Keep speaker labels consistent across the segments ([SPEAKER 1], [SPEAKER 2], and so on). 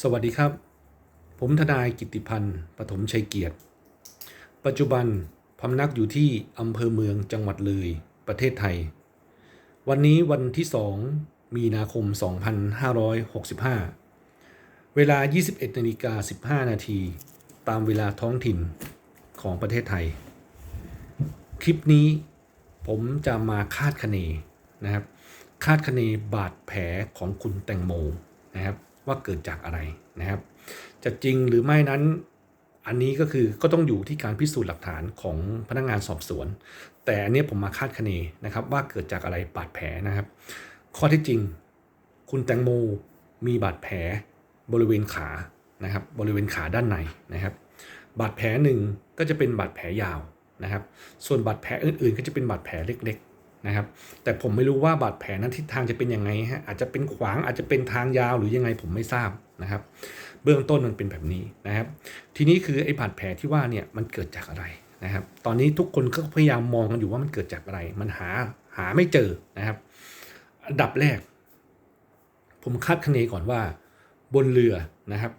[SPEAKER 1] สวัสดีครับ ผมทนายกิติพันธ์ปฐมชัยเกียรติ ปัจจุบันพำนักอยู่ที่อำเภอเมืองจังหวัดเลย ประเทศไทย วันนี้วันที่2มีนาคม 2565 เวลา 21นาฬิกา15 นาที ตามเวลาท้องถิ่นของประเทศไทย คลิปนี้ผมจะมาคาดคะเนนะครับ คาดคะเนบาดแผลของคุณแตงโมนะครับ ว่าเกิดจากอะไรนะครับ จะจริงหรือไม่นั้นอันนี้ก็คือก็ต้องอยู่ที่การพิสูจน์หลักฐานของพนักงานสอบสวน แต่อันนี้ผมมาคาดคะเนนะครับ ว่าเกิดจากอะไรบาดแผลนะครับ ข้อที่จริง คุณแตงโมมีบาดแผลบริเวณขานะครับ บริเวณขาด้านในนะครับ บาดแผลหนึ่งก็จะเป็นบาดแผลยาวนะครับ ส่วนบาดแผลอื่นๆ ก็จะเป็นบาดแผลเล็กๆ นะครับ แต่ผมไม่รู้ว่าบาดแผลนั้นทิศทางจะเป็นยังไงฮะอาจจะเป็นขวางอาจจะเป็นทางยาวหรือยังไงผมไม่ทราบนะครับ เบื้องต้นมันเป็นแบบนี้นะครับ ทีนี้คือไอ้บาดแผลที่ว่าเนี่ยมันเกิดจากอะไรนะครับ ตอนนี้ทุกคนก็พยายามมองกันอยู่ว่ามันเกิดจากอะไร มันหาหาไม่เจอนะครับอันดับแรก ผมคาดคะเนก่อนว่า บนเรือนะครับ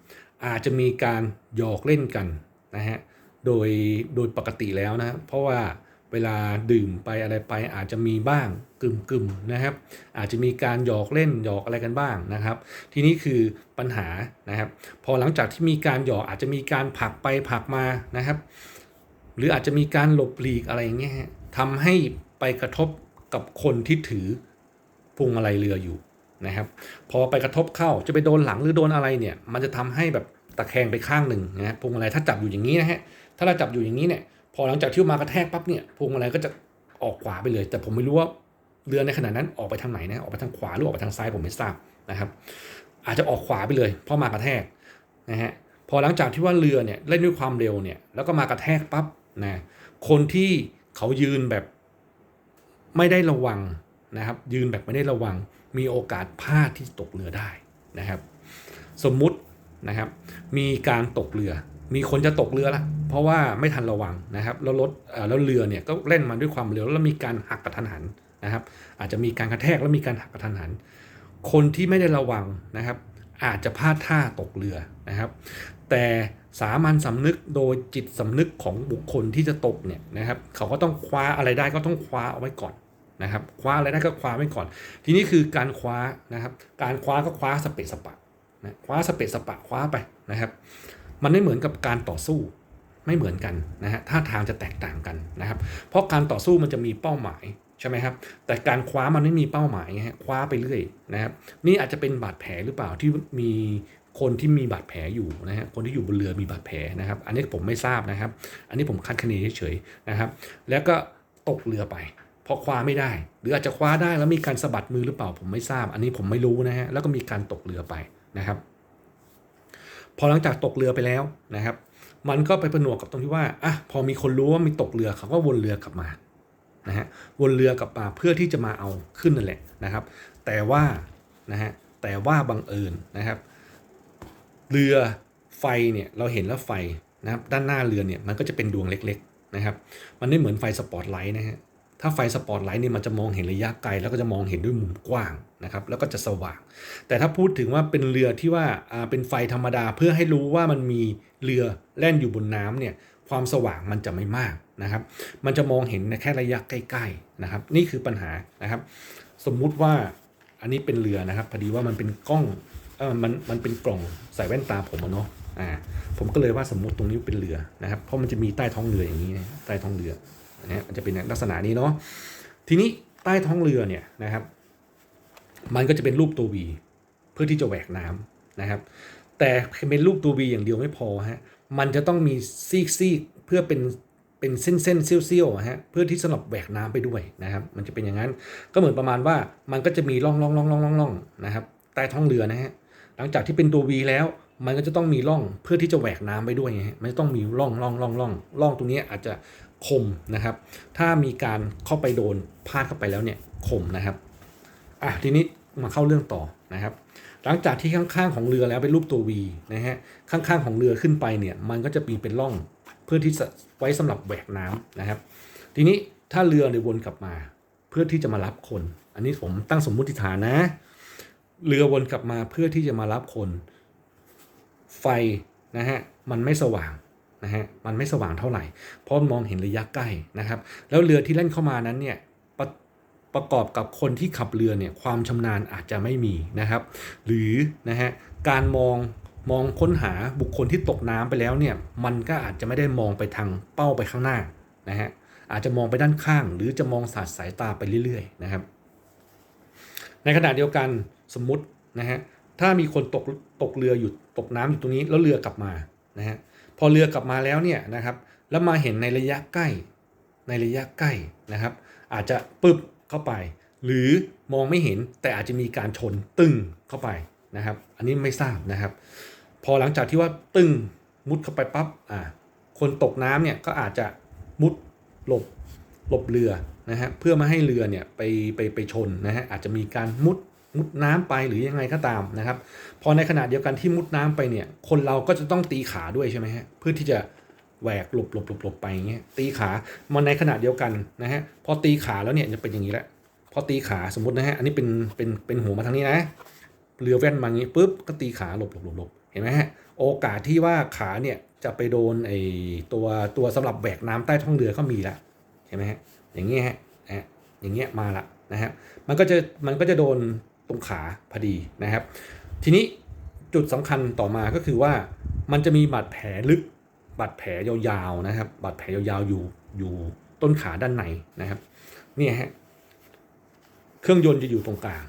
[SPEAKER 1] อาจจะมีการหยอกเล่นกันนะฮะโดยโดยปกติแล้วนะเพราะว่า เวลาดื่มไปอะไรไปอาจจะมีบ้างกึ่มกึ่มๆนะครับ อาจจะมีการหยอกเล่นหยอกอะไรกันบ้างนะครับ ทีนี้คือปัญหานะครับ พอหลังจากที่มีการหยอกอาจจะมีการผลักไปผลักมานะครับ หรืออาจจะมีการหลบหลีกอะไรอย่างเงี้ยทำให้ไปกระทบกับคนที่ถือพวงมาลัยเรืออยู่นะครับ พอไปกระทบเข้าจะไปโดนหลังหรือโดนอะไรเนี่ย มันจะทำให้แบบตะแคงไปข้างหนึ่งนะฮะพวงมาลัยถ้าจับอยู่อย่างนี้นะฮะถ้าเราจับอยู่อย่างนี้เนี่ย พอหลังจากที่มากระแทกปั๊บเนี่ยพวงมาลัยก็จะออกขวาไปเลย แต่ผมไม่รู้ว่าเรือในขณะนั้นออกไปทางไหนนะออกไปทางขวาหรือออกไปทางซ้ายผมไม่ทราบนะครับ อาจจะออกขวาไปเลยเพราะมากระแทกนะฮะพอหลังจากที่ว่าเรือเนี่ยเล่นด้วยความเร็วเนี่ยแล้วก็มากระแทกปั๊บนะคนที่เขายืนแบบไม่ได้ระวังนะครับ ยืนแบบไม่ได้ระวัง มีโอกาสพลาดที่ตกเรือได้นะครับ สมมุตินะครับ มีการตกเรือ มีคนจะตกเรือละเพราะว่าไม่ทันระวังนะครับ แล้วรถแล้วเรือเนี่ยก็เล่นมาด้วยความเร็วแล้วมีการหักกระทันหันนะครับ อาจจะมีการกระแทกแล้วมีการหักกระทันหัน คนที่ไม่ได้ระวังนะครับ อาจจะพลาดท่าตกเรือนะครับ แต่สามัญสำนึกโดยจิตสำนึกของบุคคลที่จะตกเนี่ยนะครับเขาก็ต้องคว้าอะไรได้ก็ต้องคว้าเอาไว้ก่อนนะครับ คว้าอะไรได้ก็คว้าไว้ก่อน ทีนี้คือการคว้านะครับ การคว้าก็คว้าสเปะสปะนะคว้าสเปะสปะคว้าไปนะครับ มันไม่เหมือนกับการต่อสู้ไม่เหมือนกันนะฮะท่าทางจะแตกต่างกันนะครับ เพราะการต่อสู้มันจะมีเป้าหมายใช่ไหมครับ แต่การคว้ามันไม่มีเป้าหมายฮะคว้าไปเรื่อยนะครับ นี่อาจจะเป็นบาดแผลหรือเปล่าที่มีคนที่มีบาดแผลอยู่นะฮะคนที่อยู่บนเรือมีบาดแผลนะครับ อันนี้ผมไม่ทราบนะครับ อันนี้ผมคาดคะเนเฉยๆนะครับ แล้วก็ตกเรือไปพราะคว้าไม่ได้ หรืออาจจะคว้าได้แล้วมีการสะบัดมือหรือเปล่าผมไม่ทราบ อันนี้ผมไม่รู้นะฮะแล้วก็มีการตกเรือไปนะครับ พอหลังจากตกเรือไปแล้วนะครับ มันก็ไปผนวกกับตรงที่ว่าอะพอมีคนรู้ว่ามีตกเรือเขาก็วนเรือกลับมานะฮะวนเรือกลับมาเพื่อที่จะมาเอาขึ้นนั่นแหละนะครับ แต่ว่านะฮะแต่ว่าบังเอิญนะครับ เรือไฟเนี่ยเราเห็นแล้วไฟนะครับด้านหน้าเรือเนี่ยมันก็จะเป็นดวงเล็กๆนะครับ มันไม่เหมือนไฟสปอตไลท์นะฮะถ้าไฟสปอตไลท์เนี่ยมันจะมองเห็นระยะไกลแล้วก็จะมองเห็นด้วยมุมกว้าง นะครับแล้วก็จะสว่าง แต่ถ้าพูดถึงว่าเป็นเรือที่ว่าเป็นไฟธรรมดาเพื่อให้รู้ว่ามันมีเรือแล่นอยู่บนน้ำเนี่ยความสว่างมันจะไม่มากนะครับ มันจะมองเห็นแค่ระยะใกล้ๆนะครับ นี่คือปัญหานะครับ สมมุติว่าอันนี้เป็นเรือนะครับพอดีว่ามันเป็นกล้องเออมันมันเป็นกล่องใส่แว่นตาผมอะเนาะอ่าผมก็เลยว่าสมมุติตรงนี้เป็นเรือนะครับ เพราะมันจะมีใต้ท้องเรืออย่างนี้นะใต้ท้องเรืออันนี้มันจะเป็นลักษณะนี้เนาะทีนี้ใต้ท้องเรือเนี่ยนะครับ มันก็จะเป็นรูปตัววีเพื่อที่จะแหวกน้ำนะครับ แต่เป็นรูปตัววีอย่างเดียวไม่พอฮะมันจะต้องมีซีกซีกๆเพื่อเป็นเป็นเส้นเส้นๆเซี่ยวๆอะฮะเพื่อที่สำหรับแหวกน้ำไปด้วยนะครับ มันจะเป็นอย่างนั้นก็เหมือนประมาณว่ามันก็จะมีร่องร่องร่องร่องร่องร่องนะครับใต้ท้องเรือนะฮะหลังจากที่เป็นตัววีแล้วมันก็จะต้องมีร่องเพื่อที่จะแหวกน้ำไปด้วยไงฮะมันจะต้องมีร่องร่องร่องร่องร่องตรงนี้อาจจะคมนะครับ ถ้ามีการเข้าไปโดนพลาดเข้าไปแล้วเนี่ยคมนะครับ อะทีนี้มาเข้าเรื่องต่อนะครับ หลังจากที่ข้างๆของเรือแล้วเป็นรูปตัว V นะฮะข้างๆของเรือขึ้นไปเนี่ยมันก็จะมีเป็นร่องเพื่อที่จะไว้สำหรับแหวกน้ำนะครับ ทีนี้ถ้าเรือเนี่ยวนกลับมา เพื่อที่จะมารับคน อันนี้ผมตั้งสมมุติฐานนะ เรือวนกลับมาเพื่อที่จะมารับคน ไฟนะฮะมันไม่สว่างนะฮะมันไม่สว่างเท่าไหร่เพราะมองเห็นระยะใกล้นะครับ แล้วเรือที่เล่นเข้ามานั้นเนี่ย ประกอบกับคนที่ขับเรือเนี่ยความชำนาญอาจจะไม่มีนะครับ หรือนะฮะการมองมองค้นหาบุคคลที่ตกน้ำไปแล้วเนี่ยมันก็อาจจะไม่ได้มองไปทางเป้าไปข้างหน้านะฮะอาจจะมองไปด้านข้าง หรือจะมองสาดสายตาไปเรื่อยๆนะครับ ในขณะเดียวกันสมมุตินะฮะถ้ามีคนตกตกเรืออยู่ตกน้ำอยู่ตรงนี้แล้วเรือกลับมานะฮะพอเรือกลับมาแล้วเนี่ยนะครับแล้วมาเห็นในระยะใกล้ในระยะใกล้นะครับ อาจจะปึ๊บ เข้าไป หรือมองไม่เห็นแต่อาจจะมีการชนตึ้งเข้าไปนะครับ อันนี้ไม่ทราบนะครับ พอหลังจากที่ว่าตึ้งมุดเข้าไปปั๊บอ่าคนตกน้ำเนี่ยก็อาจจะมุดหลบหลบเรือนะฮะเพื่อไมาให้เรือเนี่ยไปไปไปชนนะฮะอาจจะมีการมุดมุดน้ำไปหรือยังไงก็ตามนะครับ พอในขณะเดียวกันที่มุดน้ำไปเนี่ย คนเราก็จะต้องตีขาด้วยใช่ไหมฮะเพื่อที่จะ แหวกหลบหลบหลบหลบไปเงี้ยตีขามันในขณะเดียวกันนะฮะพอตีขาแล้วเนี่ยจะเป็นอย่างนี้แหละพอตีขาสมมตินะฮะอันนี้เป็นเป็นเป็นหัวมาทางนี้นะเรือแว่นมางี้ปุ๊บก็ตีขาหลบหลบหลบหลบเห็นไหมฮะโอกาสที่ว่าขาเนี่ยจะไปโดนไอตัวตัวสำหรับแหวกน้ำใต้ท้องเรือก็มีละเห็นไหมฮะอย่างเงี้ยฮะนะฮะอย่างเงี้ยมาละนะฮะมันก็จะมันก็จะโดนตรงขาพอดีนะครับ ทีนี้จุดสำคัญต่อมาก็คือว่ามันจะมีบาดแผลลึก บาดแผลยาวๆนะครับบาดแผลยาวๆอยู่อยู่ต้นขาด้านในนะครับเนี่ยฮะเครื่องยนต์จะอยู่ตรงกลาง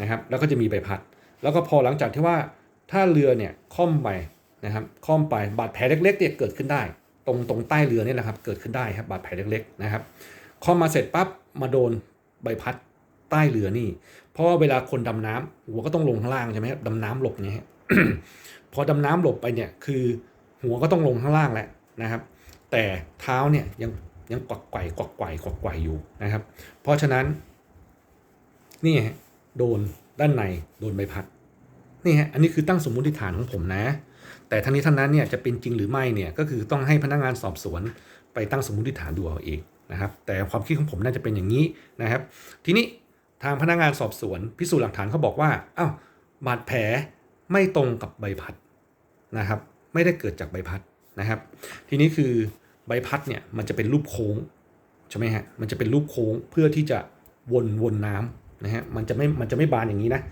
[SPEAKER 1] นะครับ แล้วก็จะมีใบพัด แล้วก็พอหลังจากที่ว่าถ้าเรือเนี่ยค่อมไปนะครับค่อมไปบาดแผลเล็กๆเนี่ยเกิดขึ้นได้ ตรงตรงใต้เรือเนี่ยแหละครับ เกิดขึ้นได้ครับบาดแผลเล็กๆนะครับค่อมมาเสร็จปั๊บมาโดนใบพัดใต้เรือนี่ เพราะว่าเวลาคนดำน้ำหัวก็ต้องลงข้างล่างใช่ไหมครับดำน้ำหลบเนี่ยพอดำน้ำหลบไปเนี่ยคือ หัวก็ต้องลงข้างล่างแหละนะครับ แต่เท้าเนี่ยยังยังกวักไกวกวักไกวกวักไกวอยู่นะครับ เพราะฉะนั้น นี่ฮะโดนด้านในโดนใบพัดนี่ฮะอันนี้คือตั้งสมมุติฐานของผมนะ แต่ทั้งนี้ทั้งนั้นเนี่ยจะเป็นจริงหรือไม่เนี่ยก็คือต้องให้พนักงานสอบสวนไปตั้งสมมุติฐานดูเอาเองนะครับแต่ความคิดของผมน่าจะเป็นอย่างนี้นะครับ ทีนี้ทางพนักงานสอบสวนพิสูจน์หลักฐานเขาบอกว่าอ้าวบาดแผลไม่ตรงกับใบพัดนะครับ ไม่ได้เกิดจากใบพัดนะครับ ทีนี้คือใบพัดเนี่ยมันจะเป็นรูปโค้งใช่ไหมฮะมันจะเป็นรูปโค้งเพื่อที่จะวนวนน้ำนะฮะมันจะไม่มันจะไม่บานอย่างนี้นะ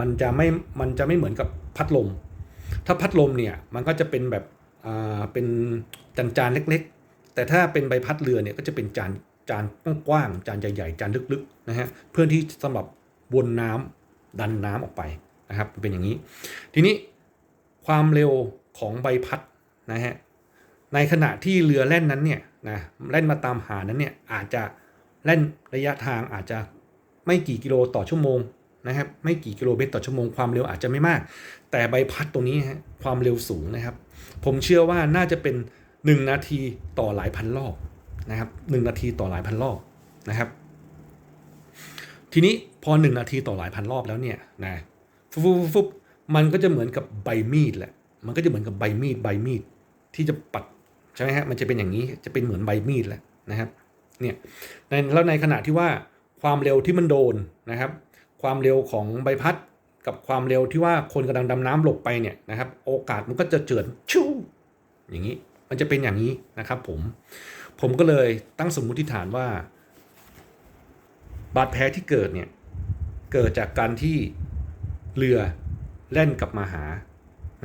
[SPEAKER 1] มันจะไม่มันจะไม่เหมือนกับพัดลม ถ้าพัดลมเนี่ยมันก็จะเป็นแบบอ่าเป็นจานจานๆเล็กๆ แต่ถ้าเป็นใบพัดเรือเนี่ยก็จะเป็นจานจานกว้างๆจานใหญ่ๆจานลึกๆนะฮะเพื่อที่สำหรับวนน้ำดันน้ำออกไปนะครับเป็นอย่างนี้ ทีนี้ความเร็ว ของใบพัดนะฮะในขณะที่เรือแล่นนั้นเนี่ยนะแล่นมาตามหานั้นเนี่ยอาจจะแล่นระยะทางอาจจะไม่กี่กิโลต่อชั่วโมงนะครับไม่กี่กิโลเมตรต่อชั่วโมงความเร็วอาจจะไม่มาก แต่ใบพัดตรงนี้ฮะความเร็วสูงนะครับ ผมเชื่อว่าน่าจะเป็น 1 นาทีต่อหลายพันรอบนะครับหนาทีต่อหลายพันรอบนะครับ ทีนี้พอ 1 นาทีต่อหลายพันรอบแล้วเนี่ยนะฟุบฟุบฟุบฟุบมันก็จะเหมือนกับใบมีดแหละ มันก็จะเหมือนกับใบมีดใบมีดที่จะปัดใช่ไหมฮะมันจะเป็นอย่างนี้จะเป็นเหมือนใบมีดแหละนะครับเนี่ยในแล้วในขณะที่ว่าความเร็วที่มันโดนนะครับ ความเร็วของใบพัดกับความเร็วที่ว่าคนกำลังดำน้ำหลบไปเนี่ยนะครับ โอกาสมันก็จะเจือนชู่อย่างนี้มันจะเป็นอย่างนี้นะครับผมผมก็เลยตั้งสมมุติฐานว่า บาดแผลที่เกิดเนี่ยเกิดจากการที่เรือแล่นกลับมาหา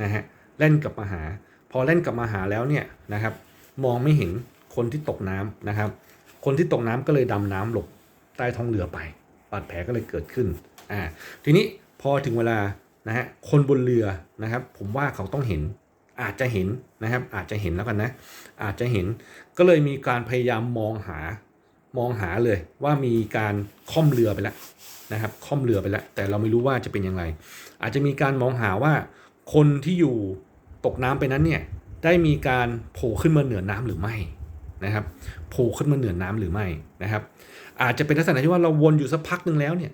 [SPEAKER 1] นะฮะ เล่นกลับมาหา พอเล่นกลับมาหาแล้วเนี่ยนะครับมองไม่เห็นคนที่ตกน้ำนะครับ คนที่ตกน้ำก็เลยดำน้ำหลบใต้ท้องเรือไปบาดแผลก็เลยเกิดขึ้นอ่าทีนี้พอถึงเวลานะฮะคนบนเรือนะครับ ผมว่าเขาต้องเห็นอาจจะเห็นนะครับ อาจจะเห็นแล้วกันนะ อาจจะเห็นก็เลยมีการพยายามมองหามองหาเลยว่ามีการค่อมเรือไปแล้วนะครับ ค่อมเรือไปแล้ว แต่เราไม่รู้ว่าจะเป็นยังไงอาจจะมีการมองหาว่า คนที่อยู่ตกน้ำไปนั้นเนี่ยได้มีการโผล่ขึ้นมาเหนือน้ำหรือไม่นะครับโผล่ขึ้นมาเหนือน้ำหรือไม่นะครับ อาจจะเป็นลักษณะที่ว่าเราวนอยู่สักพักหนึ่งแล้วเนี่ย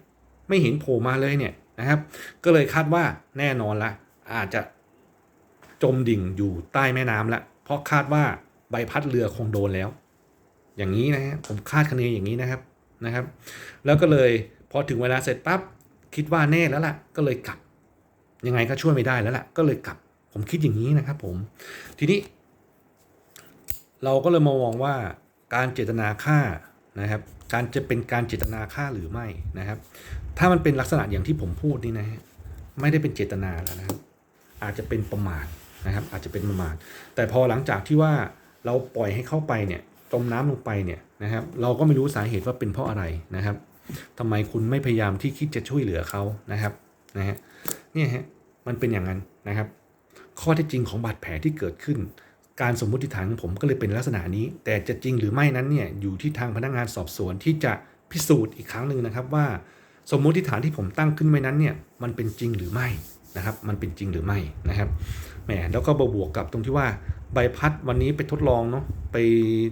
[SPEAKER 1] ไม่เห็นโผล่มาเลยเนี่ยนะครับ ก็เลยคาดว่าแน่นอนละอาจจะจมดิ่งอยู่ใต้แม่น้ำละเพราะคาดว่าใบพัดเรือคงโดนแล้ว อย่างนี้นะฮะผมคาดคะเนอย่างนี้นะครับนะครับ แล้วก็เลยพอถึงเวลาเสร็จปั๊บคิดว่าแน่แล้วล่ะ ก็เลยกลับ ยังไงก็ช่วยไม่ได้แล้วแหละก็เลยกลับผมคิดอย่างนี้นะครับผมทีนี้ เราก็เลยมามองว่าการเจตนาฆ่านะครับ การจะเป็นการเจตนาฆ่าหรือไม่นะครับ ถ้ามันเป็นลักษณะอย่างที่ผมพูดนี่นะฮะไม่ได้เป็นเจตนาแล้วนะครับ อาจจะเป็นประมาทนะครับ อาจจะเป็นประมาทแต่พอหลังจากที่ว่าเราปล่อยให้เข้าไปเนี่ยจมน้ำลงไปเนี่ยนะครับ เราก็ไม่รู้สาเหตุว่าเป็นเพราะอะไรนะครับทำไมคุณไม่พยายามที่คิดจะช่วยเหลือเขานะครับนะฮะ เนี่ยฮะมันเป็นอย่างนั้นนะครับ ข้อเท็จจริงของบาดแผลที่เกิดขึ้น การสมมุติฐานของผมก็เลยเป็นลักษณะนี้ แต่จะจริงหรือไม่นั้นเนี่ยอยู่ที่ทางพนักงานสอบสวนที่จะพิสูจน์อีกครั้งหนึ่งนะครับว่า สมมุติฐานที่ผมตั้งขึ้นไว้นั้นเนี่ยมันเป็นจริงหรือไม่นะครับ มันเป็นจริงหรือไม่นะครับแหมแล้วก็บวกกับตรงที่ว่าใบพัดวันนี้ไปทดลองเนาะไป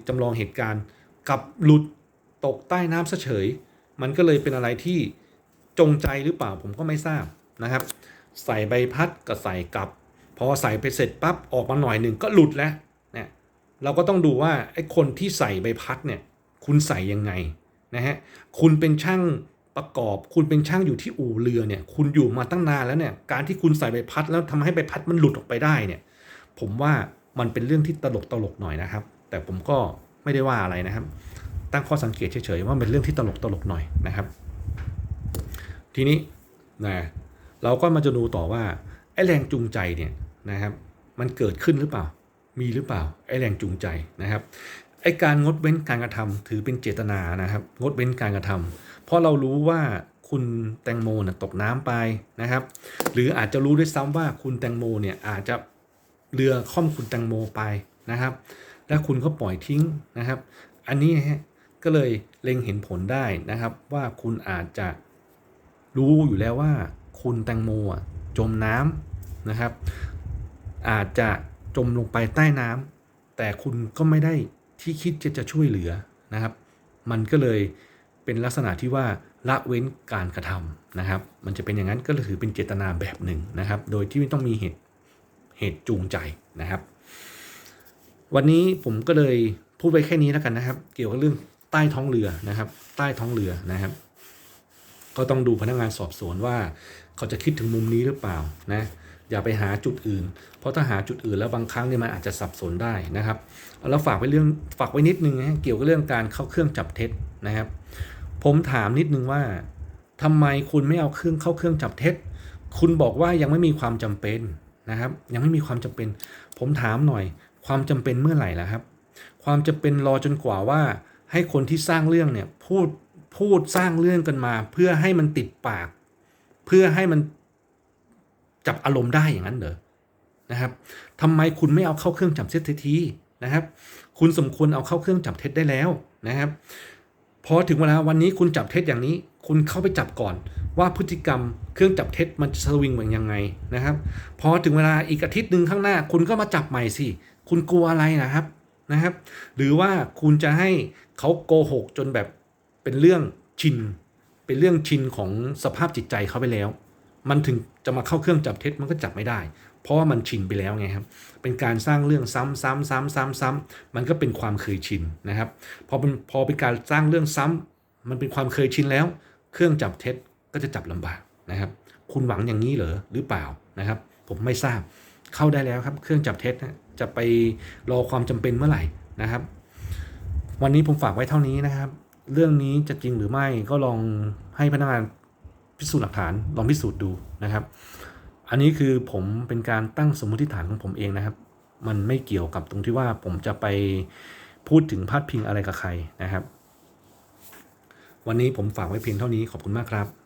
[SPEAKER 1] จำลองเหตุการณ์กับหลุดตกใต้น้ำเฉย มันก็เลยเป็นอะไรที่จงใจหรือเปล่าผมก็ไม่ทราบนะครับ ใส่ใบพัดก็ใส่กลับ พอใส่ไปเสร็จปั๊บออกมาหน่อยหนึ่งก็หลุดแล้วเนี่ยเราก็ต้องดูว่าไอ้คนที่ใส่ใบพัดเนี่ยคุณใส่ยังไงนะฮะคุณเป็นช่างประกอบ คุณเป็นช่างอยู่ที่อู่เรือเนี่ยคุณอยู่มาตั้งนานแล้วเนี่ยการที่คุณใส่ใบพัดแล้วทำให้ใบพัดมันหลุดออกไปได้เนี่ยผมว่ามันเป็นเรื่องที่ตลกตลกหน่อยนะครับ แต่ผมก็ไม่ได้ว่าอะไรนะครับ ตั้งข้อสังเกตเฉยๆว่าเป็นเรื่องที่ตลกตลกหน่อยนะครับ ทีนี้นะ เราก็มาจะดูต่อว่าไอ้แรงจูงใจเนี่ยนะครับ มันเกิดขึ้นหรือเปล่า มีหรือเปล่าไอ้แรงจูงใจนะครับไอ้การงดเว้นการกระทำถือเป็นเจตนานะครับ งดเว้นการกระทำเพราะเรารู้ว่าคุณแตงโมนะตกน้ำไปนะครับ หรืออาจจะรู้ด้วยซ้ำว่าคุณแตงโมเนี่ยอาจจะเรือค่อมคุณแตงโมไปนะครับ และคุณก็ปล่อยทิ้งนะครับ อันนี้ฮะก็เลยเล็งเห็นผลได้นะครับ ว่าคุณอาจจะรู้อยู่แล้วว่า คุณแตงโมจมน้ำนะครับ อาจจะจมลงไปใต้น้ำแต่คุณก็ไม่ได้ที่คิดจะจะช่วยเหลือนะครับ มันก็เลยเป็นลักษณะที่ว่าละเว้นการกระทำนะครับ มันจะเป็นอย่างนั้นก็ถือเป็นเจตนาแบบหนึ่งนะครับ โดยที่ไม่ต้องมีเหตุเหตุจูงใจนะครับ วันนี้ผมก็เลยพูดไปแค่นี้แล้วกันนะครับ เกี่ยวกับเรื่องใต้ท้องเรือนะครับ ใต้ท้องเรือนะครับ ก็ต้องดูพนักงานสอบสวนว่า เขาจะคิดถึงมุมนี้หรือเปล่านะอย่าไปหาจุดอื่น เพราะถ้าหาจุดอื่นแล้วบางครั้งเนี่ยมันอาจจะสับสนได้นะครับแล้วฝากไว้เรื่องฝากไว้นิดนึงนะเกี่ยวกับเรื่องการเข้าเครื่องจับเท็จนะครับ ผมถามนิดนึงว่าทำไมคุณไม่เอาเครื่องเข้าเครื่องจับเท็จ คุณบอกว่ายังไม่มีความจำเป็นนะครับ ยังไม่มีความจำเป็น ผมถามหน่อย ความจำเป็นเมื่อไหร่ล่ะครับ ความจำเป็นรอจนกว่าว่าให้คนที่สร้างเรื่องเนี่ยพูด พูดสร้างเรื่องกันมา เพื่อให้มันติดปาก เพื่อให้มันจับอารมณ์ได้อย่างนั้นเหรอนะครับทำไมคุณไม่เอาเข้าเครื่องจับเท็จทีนะครับ คุณสมควรเอาเข้าเครื่องจับเท็จได้แล้วนะครับพอถึงเวลาวันนี้คุณจับเท็จอย่างนี้ คุณเข้าไปจับก่อน ว่าพฤติกรรมเครื่องจับเท็จมันจะสวิงเป็นยังไงนะครับ พอถึงเวลาอีกอาทิตย์หนึ่งข้างหน้า คุณก็มาจับใหม่สิคุณกลัวอะไรนะครับนะครับ หรือว่าคุณจะให้เขาโกหกจนแบบ เป็นเรื่องชิน เป็นเรื่องชินของสภาพจิตใจเขาไปแล้ว มันถึงจะมาเข้าเครื่องจับเท็จมันก็จับไม่ได้ เพราะว่ามันชินไปแล้วไงครับ เป็นการสร้างเรื่องซ้ำซ้ำซ้ำซ้ำซ้ำมันก็เป็นความเคยชินนะครับพอเป็นพอเป็นการสร้างเรื่องซ้ำมันเป็นความเคยชินแล้ว เครื่องจับเท็จก็จะจับลำบากนะครับ คุณหวังอย่างนี้เหรอหรือเปล่านะครับ ผมไม่ทราบเข้าได้แล้วครับ เครื่องจับเท็จนะจะไปรอความจำเป็นเมื่อไหร่นะครับ วันนี้ผมฝากไว้เท่านี้นะครับ เรื่องนี้จะจริงหรือไม่ก็ลองให้พนักงานพิสูจน์หลักฐานลองพิสูจน์ดูนะครับ อันนี้คือผมเป็นการตั้งสมมติฐานของผมเองนะครับ มันไม่เกี่ยวกับตรงที่ว่าผมจะไปพูดถึงพาดพิงอะไรกับใครนะครับ วันนี้ผมฝากไว้เพียงเท่านี้ขอบคุณมากครับ